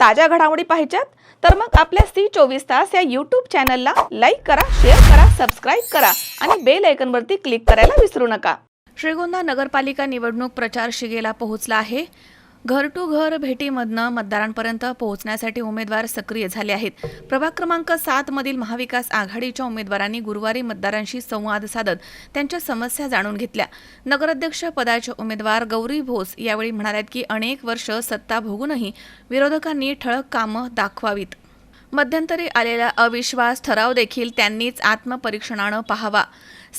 ताज्या घडामोडी पाहिजेत तर मग आपल्या सी चोवीस तास या यूट्यूब चॅनलला लाईक करा शेअर करा सबस्क्राईब करा आणि बेल आयकनवरती क्लिक करायला विसरू नका. श्रीगोंदा नगरपालिका निवडणूक प्रचार शिगेला पोहोचला आहे. घर टू घर भेटीमधनं मतदारांपर्यंत पोहोचण्यासाठी उमेदवार सक्रिय झाले आहेत. प्रभाग क्रमांक सात मधील महाविकास आघाडीच्या उमेदवारांनी गुरुवारी मतदारांशी संवाद साधत त्यांच्या समस्या जाणून घेतल्या. नगराध्यक्ष पदाचे उमेदवार गौरी भोस यावेळी म्हणाल्यात की अनेक वर्ष सत्ता भोगूनही विरोधकांनी ठळक कामं दाखवावीत. मध्यंतरी आलेला अविश्वास ठराव देखील त्यांनीच आत्मपरीक्षणानं पाहावा.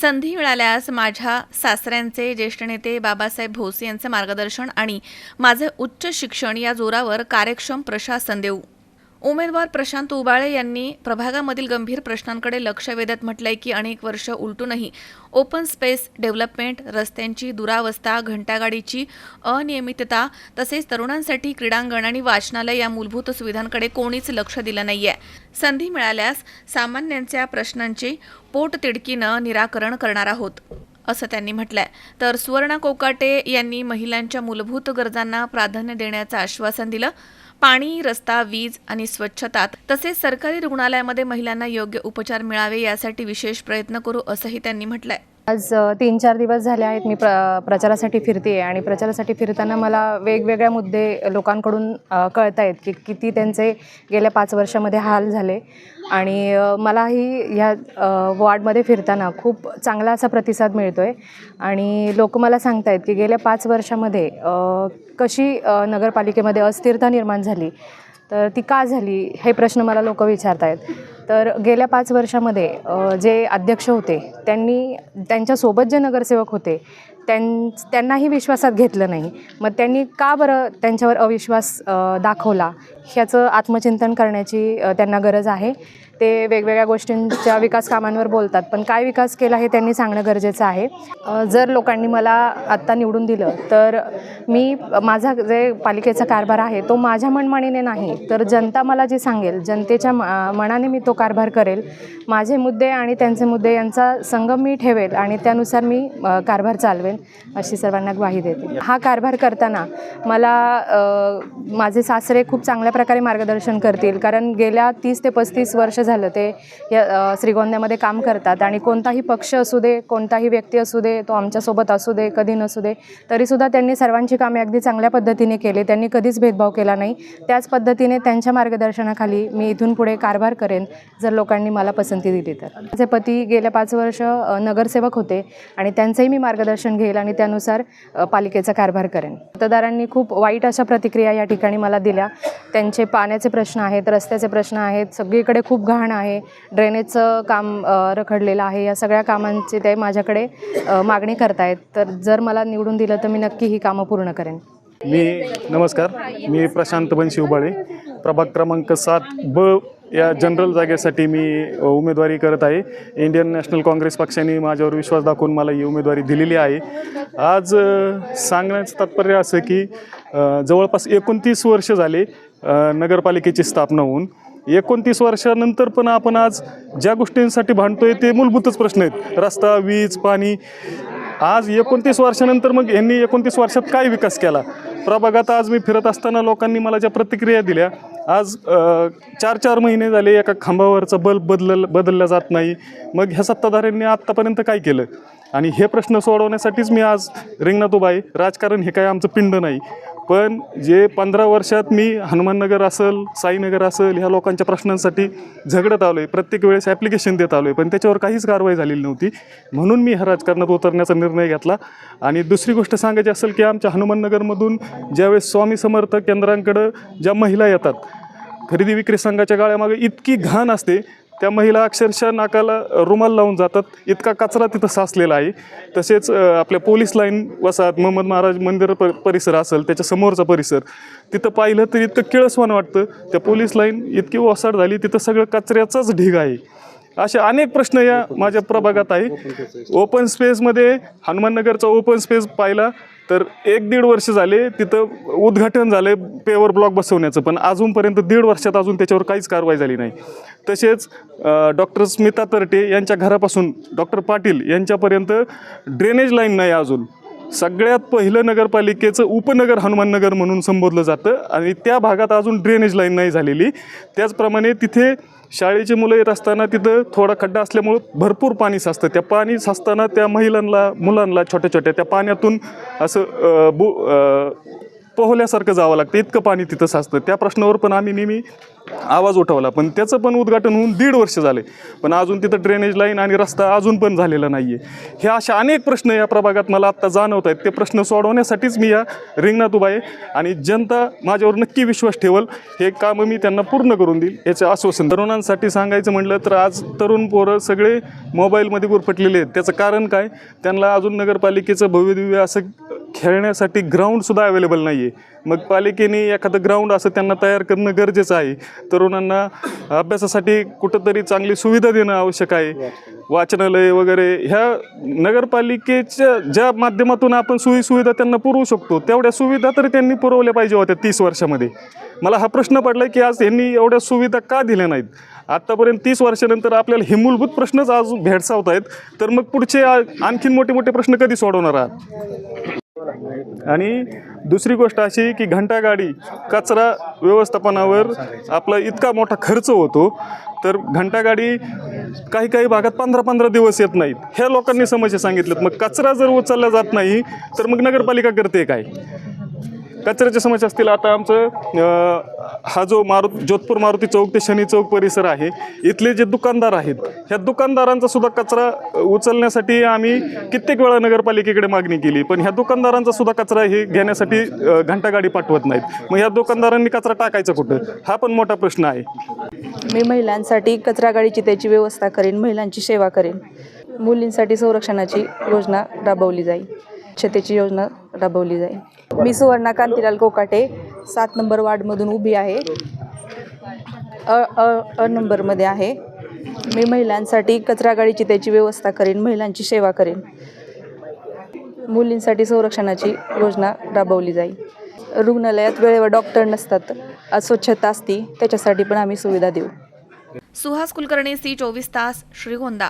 संधी मिळाल्यास माझ्या सासऱ्यांचे ज्येष्ठ नेते बाबासाहेब भोस यांचे मार्गदर्शन आणि माझे उच्च शिक्षण या जोरावर कार्यक्षम प्रशासन देऊ. उमेदवार प्रशांत उबाळे यांनी प्रभागामधील गंभीर प्रश्नांकडे लक्ष वेधत म्हटलंय की अनेक वर्ष उलटूनही ओपन स्पेस डेव्हलपमेंट रस्त्यांची दुरावस्था घंटागाडीची अनियमितता तसेच तरुणांसाठी क्रीडांगण आणि वाचनालय या मूलभूत सुविधांकडे कोणीच लक्ष दिलं नाहीये. संधी मिळाल्यास सामान्यांच्या प्रश्नांचे पोटतिडकीनं निराकरण करणार आहोत असं त्यांनी म्हटलंय. तर सुवर्णा कोकाटे यांनी महिलांच्या मूलभूत गरजांना प्राधान्य देण्याचं आश्वासन दिलं. पाणी रस्ता वीज आणि स्वच्छता तसेच सरकारी रुग्णालयामध्ये महिलांना योग्य उपचार मिळावे यासाठी विशेष प्रयत्न करू असंही त्यांनी म्हटलंय. आज तीन चार दिवस झाले आहेत मी प्र प्रचारासाठी फिरते आणि प्रचारासाठी फिरताना मला वेगवेगळ्या मुद्दे लोकांकडून कळत आहेत की किती त्यांचे गेल्या पाच वर्षामध्ये हाल झाले. आणि मलाही ह्या वॉर्डमध्ये फिरताना खूप चांगला असा प्रतिसाद मिळतो आहे आणि लोक मला सांगत आहेत की गेल्या पाच वर्षामध्ये कशी नगरपालिकेमध्ये अस्थिरता निर्माण झाली तर ती का झाली हे प्रश्न मला लोक विचारत आहेत तर गेल्या पाच वर्षामध्ये जे अध्यक्ष होते त्यांनी त्यांच्यासोबत जे नगरसेवक होते त्यां त्यांनाही विश्वासात घेतलं नाही. मग त्यांनी का बरं त्यांच्यावर अविश्वास दाखवला? ह्याचं आत्मचिंतन करण्याची त्यांना गरज आहे. ते वेगवेगळ्या गोष्टींच्या विकास कामांवर बोलतात. पण काय विकास केला हे त्यांनी सांगणं गरजेचं आहे. जर लोकांनी मला आत्ता निवडून दिलं तर मी माझा जे पालिकेचा कारभार आहे तो माझ्या मनमानीने नाही तर जनता मला जे सांगेल जनतेच्या म- मनाने मी तो कारभार करेल. माझे मुद्दे आणि त्यांचे मुद्दे यांचा संगम मी ठेवेल आणि त्यानुसार मी कारभार चालवेन अशी सर्वांना ग्वाही देते. हा कारभार करताना मला माझे सासरे खूप चांगल्या प्रकारे मार्गदर्शन करतील कारण गेल्या तीस ते पस्तीस वर्ष झालं ते या श्रीगोंद्यामध्ये काम करतात. आणि कोणताही पक्ष असू दे कोणताही व्यक्ती असू दे तो आमच्यासोबत असू दे कधी नसू दे तरीसुद्धा त्यांनी सर्वांची कामे अगदी चांगल्या पद्धतीने केले. त्यांनी कधीच भेदभाव केला नाही. त्याच पद्धतीने त्यांच्या मार्गदर्शनाखाली मी इथून पुढे कारभार करेन जर लोकांनी मला पसंती दिली तर. माझे पती गेल्या पाच वर्ष नगरसेवक होते आणि त्यांचंही मी मार्गदर्शन घेईल आणि त्यानुसार पालिकेचा कारभार करेन. मतदारांनी खूप वाईट अशा प्रतिक्रिया या ठिकाणी मला दिल्या. त्यांचे पाण्याचे प्रश्न आहेत रस्त्याचे प्रश्न आहेत सगळीकडे खूप घाण आहे. ड्रेनेजचं काम रखडलेलं आहे. या सगळ्या कामांची ते माझ्याकडे मागणी करतायत. तर जर मला निवडून दिलं तर मी नक्की ही कामं पूर्ण करेन. मी नमस्कार. मी प्रशांत बनशी उबाळे. प्रभाग क्रमांक सात ब या जनरल जागेसाठी मी उमेदवारी करत आहे. इंडियन नॅशनल काँग्रेस पक्षाने माझ्यावर विश्वास दाखवून मला ही उमेदवारी दिलेली आहे. आज सांगण्याचं तात्पर्य असं की जवळपास एकोणतीस वर्ष झाले नगरपालिकेची स्थापना होऊन एकोणतीस वर्षानंतर पण आपण आज ज्या गोष्टींसाठी भांडतोय ते मूलभूतच प्रश्न आहेत. रस्ता वीज पाणी. आज एकोणतीस वर्षानंतर मग यांनी एकोणतीस वर्षात काय विकास केला? प्रभागात आज मी फिरत असताना लोकांनी मला ज्या प्रतिक्रिया दिल्या आज चार चार महिने झाले एका खांबावरचा बल्ब बदल बदलला जात नाही. मग ह्या सत्ताधाऱ्यांनी आत्तापर्यंत काय केलं? आणि हे प्रश्न सोडवण्यासाठीच मी आज रिंगणातोबाई राजकारण हे काय आमचं पिंड नाही. पण जे पंधरा वर्षात मी हनुमाननगर असेल साईनगर असेल ह्या लोकांच्या प्रश्नांसाठी झगडत आलो आहे प्रत्येक वेळेस ॲप्लिकेशन देत आलो आहे पण त्याच्यावर काहीच कारवाई झालेली नव्हती. म्हणून मी ह्या राजकारणात उतरण्याचा निर्णय घेतला. आणि दुसरी गोष्ट सांगायची असेल की आमच्या हनुमाननगरमधून ज्यावेळेस स्वामी समर्थ केंद्रांकडं ज्या महिला येतात खरेदी विक्री संघाच्या गाळ्यामागे इतकी घाण असते त्या महिला अक्षरशः नाकाला रुमाल लावून जातात. इतका कचरा तिथं साचलेला आहे. तसेच आपल्या पोलीस लाईन वसाहत मोहम्मद महाराज मंदिर प परिसर असेल त्याच्या समोरचा परिसर. तिथं पाहिलं तर इतकं किळसवान वाटतं. त्या पोलीस लाईन इतकी ओसाड झाली तिथं सगळं कचऱ्याचाच ढीग आहे. असे अनेक प्रश्न या माझ्या प्रभागात आहे. ओपन स्पेसमध्ये हनुमाननगरचा ओपन स्पेस पाहिला. तर एक दीड वर्ष झाले तिथं उद्घाटन झाले पेवर ब्लॉक बसवण्याचं पण अजूनपर्यंत दीड वर्षात अजून त्याच्यावर काहीच कारवाई झाली नाही. तसेच डॉक्टर स्मिता तरटे यांच्या घरापासून डॉक्टर पाटील यांच्यापर्यंत ड्रेनेज लाईन नाही अजून. सगळ्यात पहिलं नगरपालिकेचं उपनगर हनुमाननगर म्हणून संबोधलं जातं आणि त्या भागात अजून ड्रेनेज लाईन नाही झालेली. त्याचप्रमाणे तिथे शाळेची मुलं येत असताना तिथं थोडा खड्डा असल्यामुळं भरपूर पाणी साचतं. त्या पाणी साचताना त्या महिलांना मुलांना छोट्या छोट्या त्या पाण्यातून असं बु पोहल्यासारखं जावं लागतं. इतकं पाणी तिथं साचतं. त्या प्रश्नावर पण आम्ही नेहमी आवाज उठवला. पण त्याचं पण उद्घाटन होऊन दीड वर्ष झाले. पण अजून तिथं ड्रेनेज लाईन आणि रस्ता अजून पण झालेला नाही आहे हे अशा अनेक प्रश्न या प्रभागात मला आत्ता जाणवत आहेत ते प्रश्न सोडवण्यासाठीच मी या रिंगणात उभा आहे. आणि जनता माझ्यावर नक्की विश्वास ठेवल. हे कामं मी त्यांना पूर्ण करून देईल. याचं आश्वासन तरुणांसाठी सांगायचं म्हटलं तर आज तरुण पोरं सगळे मोबाईलमध्ये गुरफटलेले आहेत. त्याचं कारण काय? त्यांना अजून नगरपालिकेचं भव्यदिव्य असं खेळण्यासाठी ग्राउंडसुद्धा अवेलेबल नाही आहे मग पालिकेने एखादं ग्राउंड असं त्यांना तयार करणं गरजेचं आहे. तरुणांना अभ्यासासाठी कुठंतरी चांगली सुविधा देणं आवश्यक आहे. वाचनालय वगैरे ह्या नगरपालिकेच्या ज्या माध्यमातून आपण सोयीसुविधा त्यांना पुरवू शकतो तेवढ्या सुविधा तरी त्यांनी पुरवल्या पाहिजे होत्या तीस वर्षामध्ये. मला हा प्रश्न पडला की आज यांनी एवढ्या सुविधा का दिल्या नाहीत? आत्तापर्यंत तीस वर्षानंतर आपल्याला हे मूलभूत प्रश्नच आज भेडसावत आहेत तर मग पुढचे आणखीन मोठे मोठे प्रश्न कधी सोडवणार आहात? आणि दुसरी गोष्ट अशी की घंटागाडी कचरा व्यवस्थापनावर आपला इतका मोठा खर्च होतो तर घंटागाडी काही काही भागात पंधरा पंधरा दिवस येत नाहीत. ह्या लोकांनी समस्या सांगितल्यात. मग कचरा जर उचलला जात नाही तर मग नगरपालिका करते काय? कचऱ्याच्या समस्या असतील आता आमचं हा जो मारुत जोधपूर मारुती चौक ते शनी चौक परिसर आहे इथले जे दुकानदार आहेत ह्या दुकानदारांचा सुद्धा कचरा उचलण्यासाठी आम्ही कित्येक वेळा नगरपालिकेकडे मागणी केली पण ह्या दुकानदारांचा सुद्धा कचरा हे घेण्यासाठी घंटागाडी पाठवत नाहीत. मग ह्या दुकानदारांनी कचरा टाकायचा कुठं? हा पण मोठा प्रश्न आहे. मी महिलांसाठी कचरा गाडीची त्याची व्यवस्था करेन महिलांची सेवा करेन. मुलींसाठी संरक्षणाची योजना राबवली जाईल. स्वच्छतेची योजना राबवली जाईल. मी सुवर्णा कांतीलाल कोकाटे सात नंबर वार्डमधून उभी आहे. अ अ अ नंबरमध्ये आहे. मी महिलांसाठी कचरा गाडीची त्याची व्यवस्था करेन महिलांची सेवा करेन. मुलींसाठी संरक्षणाची योजना राबवली जाईल. रुग्णालयात वेळेवर डॉक्टर नसतात अस्वच्छता असती त्याच्यासाठी पण आम्ही सुविधा देऊ. सुहास कुलकर्णी सी चोवीस तास श्रीगोंदा.